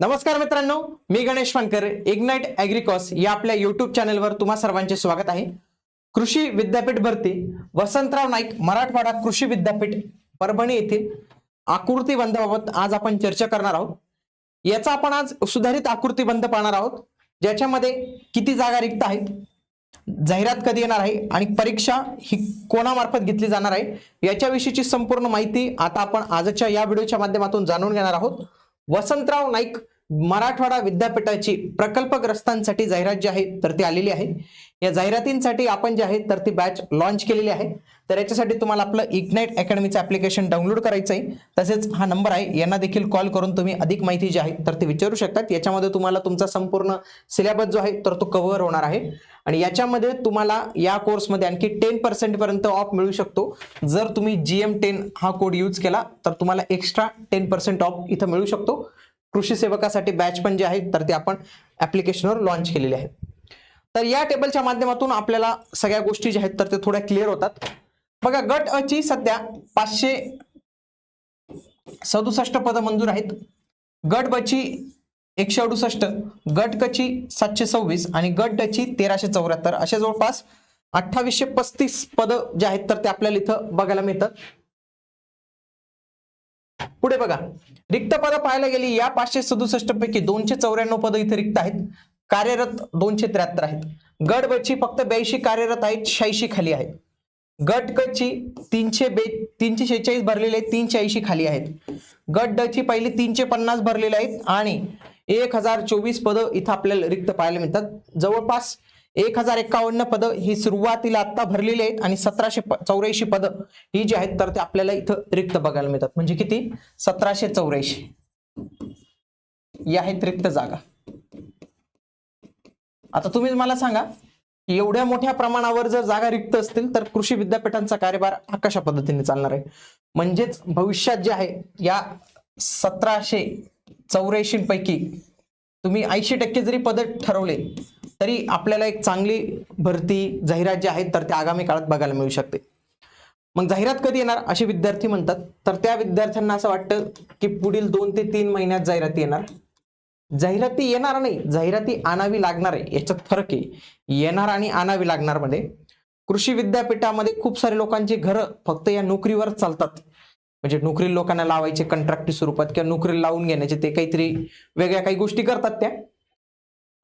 नमस्कार मित्रांनो मी गणेश वानकर इग्नाइट अॅग्रिकॉस या आपल्या युट्यूब चॅनलवर तुम्हा सर्वांचे स्वागत आहे. कृषी विद्यापीठ भरती वसंतराव नाईक मराठवाडा कृषी विद्यापीठ परभणी येथील आकृती बंधाबाबत आज आपण चर्चा करणार आहोत. याचा आपण आज सुधारित आकृती बंध पाहणार आहोत ज्याच्यामध्ये किती जागा रिक्त आहेत जाहिरात कधी येणार आहे आणि परीक्षा ही कोणामार्फत घेतली जाणार आहे याच्याविषयीची संपूर्ण माहिती आता आपण आजच्या या व्हिडिओच्या माध्यमातून जाणून घेणार आहोत. वसंतराव नाईक मराठवाडा विद्यापीठाची प्रकल्पग्रस्तांसाठी जाहिरात जी आहे तर ती आलेली आहे. या जाहिरातींसाठी आपण जे आहे तर ती बॅच लॉन्च केलेली आहे. तर याच्यासाठी तुम्हाला आपलं इग्नाईट अकॅडमीचं ऍप्लिकेशन डाउनलोड करायचं आहे तसेच हा नंबर आहे यांना देखील कॉल करून तुम्ही अधिक माहिती जी आहे तर ती विचारू शकतात. याच्यामध्ये तुम्हाला तुमचा संपूर्ण सिलेबस जो आहे तर तो कव्हर होणार आहे. आणि याच्यामध्ये तुम्हाला या कोर्समध्ये आणखी टेन पर्सेंट पर्यंत ऑफ मिळू शकतो. जर तुम्ही जी एम टेन हा कोड यूज केला तर तुम्हाला एक्स्ट्रा टेन पर्सेंट ऑफ इथं मिळू शकतो. कृषी सेवकासाठी बॅच पण जे आहे तर ते आपण ऍप्लिकेशनवर लॉन्च केलेली आहे. तर या टेबलच्या माध्यमातून आपल्याला सगळ्या गोष्टी ज्या आहेत तर ते थोड्या क्लिअर होतात. बघा गट अ ची सध्या पाचशे सदुसष्ट पदं मंजूर आहेत. गट ब ची एकशे अडुसष्ट गटकची सातशे सव्वीस आणि गट तेराशे चौऱ्याहत्तर. असे जवळपास अठ्ठावीसशे पस्तीस पद जे आहेत तर ते आपल्याला इथं बघायला मिळतात पुढे बघा. रिक्त पद पाहायला गेली या पाचशे सदुसष्ट पैकी दोनशे चौऱ्याण्णव पद इथे रिक्त आहेत. कार्यरत दोनशे त्र्याहत्तर आहेत. गट बची फक्त ब्याऐंशी कार्यरत आहेत शहाऐंशी खाली आहेत. गट कची तीनशे बे तीनशे शेहेचाळीस भरलेले आहेत तीनशे ऐंशी खाली आहेत. गट ड ची पहिली तीनशे पन्नास भरलेले आहेत आणि एक हजार चोवीस पदं इथं आपल्याला रिक्त पाहायला मिळतात. जवळपास एक हजार एकावन्न पदं ही सुरुवातीला आता भरलेली आहेत आणि सतराशे चौऱ्याऐंशी पदं ही जी आहेत तर ते आपल्याला इथं रिक्त बघायला मिळतात. म्हणजे किती? सतराशे चौऱ्याऐंशी. या आहेत रिक्त जागा. आता तुम्ही मला सांगा की एवढ्या मोठ्या प्रमाणावर जर जागा रिक्त असतील तर कृषी विद्यापीठांचा कार्यभार हा कशा पद्धतीने चालणार आहे? म्हणजेच भविष्यात जे आहे या सतराशे चौऱ्याऐंशीपैकी तुम्ही ऐंशी टक्के जरी पद ठरवले तरी आपल्याला एक चांगली भरती जाहिरात जी आहे तर त्या आगामी काळात बघायला मिळू शकते. मग जाहिरात कधी येणार? असे विद्यार्थी म्हणतात. तर त्या विद्यार्थ्यांना असं वाटतं की पुढील दोन ते तीन महिन्यात जाहिराती येणार. जाहिराती येणार नाही. जाहिराती आणावी लागणार आहे. याच्यात फरक आहे. येणार आणि आणावी लागणार मध्ये. कृषी विद्यापीठामध्ये खूप सारे लोकांची घरं फक्त या नोकरीवर चालतात. म्हणजे नोकरी लोकांना लावायचे कंत्राटी स्वरूपात किंवा नोकरी लावून घेण्याचे ते काहीतरी वेगळ्या काही गोष्टी करतात त्या.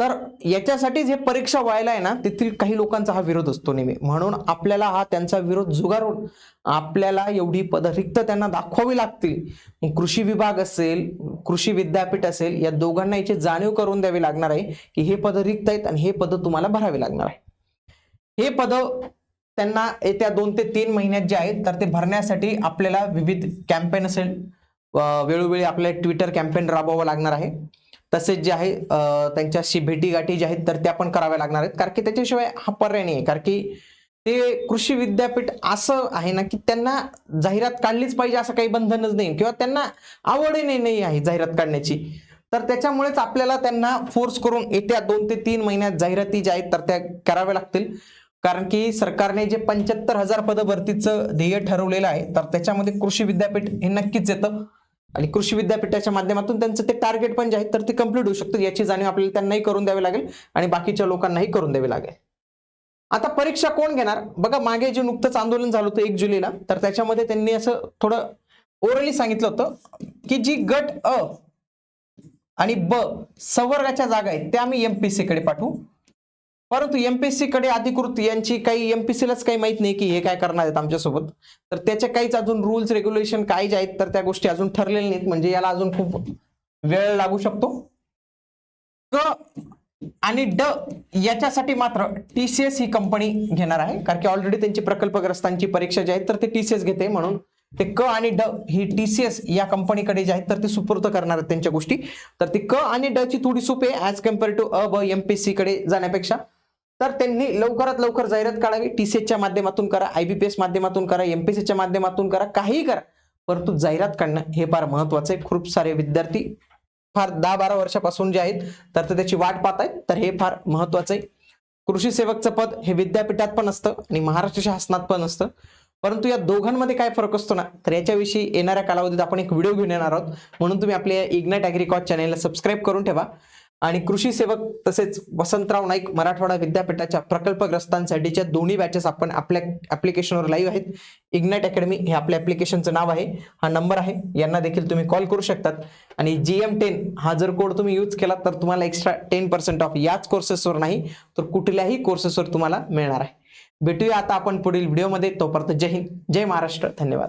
तर याच्यासाठी जे परीक्षा व्हायला आहे ना तेथील काही लोकांचा हा विरोध असतो नेहमी. म्हणून आपल्याला हा त्यांचा विरोध जुगारून आपल्याला एवढी पदरिक्त त्यांना दाखवावी लागतील. कृषी विभाग असेल कृषी विद्यापीठ असेल या दोघांना याची जाणीव करून द्यावी लागणार आहे की हे पद रिक्त आहेत आणि हे पद तुम्हाला भरावे लागणार आहे. हे पदं त्यांना येत्या दोन ते तीन महिन्यात जे आहेत तर ते भरण्यासाठी आपल्याला विविध कॅम्पेन असेल. वेळोवेळी आपल्याला ट्विटर कॅम्पेन राबवावं लागणार आहे. तसेच जे आहे त्यांच्याशी भेटीगाठी जे आहेत तर त्या पण कराव्या लागणार आहेत. कारण की त्याच्याशिवाय हा पर्याय नाही आहे कारण की ते कृषी विद्यापीठ असं आहे ना की त्यांना जाहिरात काढलीच पाहिजे असं काही बंधनच नाही. किंवा त्यांना आवडही नाही नाही आहे जाहिरात काढण्याची. तर त्याच्यामुळेच आपल्याला त्यांना फोर्स करून येत्या दोन ते तीन महिन्यात जाहिराती ज्या आहेत तर त्या कराव्या लागतील. कारण की सरकारने जे पंच्याहत्तर हजार पद भरतीचं ध्येय ठरवलेलं आहे तर त्याच्यामध्ये कृषी विद्यापीठ हे नक्कीच येतं. आणि कृषी विद्यापीठाच्या माध्यमातून त्यांचं ते टार्गेट पण जे आहे तर ते कंप्लीट होऊ शकतं. याची जाणीव आपल्याला त्यांनाही करून द्यावी लागेल आणि बाकीच्या लोकांनाही करून द्यावी लागेल. आता परीक्षा कोण घेणार? बघा मागे जे नुकतंच आंदोलन झालं होतं एक जुलैला तर त्याच्यामध्ये त्यांनी असं थोडं ओरली सांगितलं होतं की जी गट अ आणि ब संवर्गाच्या जागा आहेत त्या आम्ही एमपीसीकडे पाठवू. परंतु एमपीएससी कडे अधिकृत यांची काही एमपीसीलाच काही माहीत नाही की हे काय करणार आहेत आमच्यासोबत. तर त्याचे काहीच अजून रुल्स रेग्युलेशन काय जे आहेत तर त्या गोष्टी अजून ठरलेल्या नाहीत. म्हणजे याला अजून खूप वेळ लागू शकतो. क आणि ड याच्यासाठी मात्र टीसीएस ही कंपनी घेणार आहे. कारण की ऑलरेडी त्यांची प्रकल्पग्रस्तांची परीक्षा जी आहे तर ते टीसीएस घेते म्हणून. ते क आणि ड ही टीसीएस या कंपनीकडे जे आहेत तर ते सुपूर्द करणार आहेत त्यांच्या गोष्टी. तर ती क आणि ड ची थोडी सोपे आहे ऍज कंपेअर टू अ ब एमपीसी कडे जाण्यापेक्षा. तर त्यांनी लवकरात लवकर जाहिरात काढावी टीसीएसच्या माध्यमातून करा आयबीपीएस माध्यमातून करा एमपीसीच्या माध्यमातून करा काहीही करा. परंतु जाहिरात काढणं हे फार महत्वाचं आहे. खूप सारे विद्यार्थी फार दहा बारा वर्षापासून जे आहेत तर ते त्याची वाट पाहत आहेत. तर हे फार महत्वाचं आहे. कृषी सेवकचं पद हे विद्यापीठात पण असतं आणि महाराष्ट्र शासनात पण असतं. परंतु या दोघांमध्ये काय फरक असतो ना तर याच्याविषयी येणाऱ्या कालावधीत आपण एक व्हिडिओ घेऊन येणार आहोत. म्हणून तुम्ही आपल्या इग्नाइट अॅग्रिकॉट चॅनेलला सबस्क्राईब करून ठेवा. आणि कृषी सेवक तसेच वसंतराव नाईक मराठवाडा विद्यापीठाच्या प्रकल्पग्रस्तांसाठीच्या दोन्ही बॅचेस आपण आपल्या ऍप्लिकेशनवर लाईव्ह आहेत. इग्नाइट अकॅडमी हे आपल्या ऍप्लिकेशनचं नाव आहे. हा नंबर आहे. यांना देखील तुम्ही कॉल करू शकतात. आणि जी एम टेन हा जर कोड तुम्ही यूज केला तर तुम्हाला एक्स्ट्रा टेन पर्सेंट ऑफ याच कोर्सेसवर नाही तर कुठल्याही कोर्सेसवर तुम्हाला मिळणार आहे. भेटूया आता आपण पुढील व्हिडिओमध्ये तोपर्यंत जय हिंद जय महाराष्ट्र. धन्यवाद.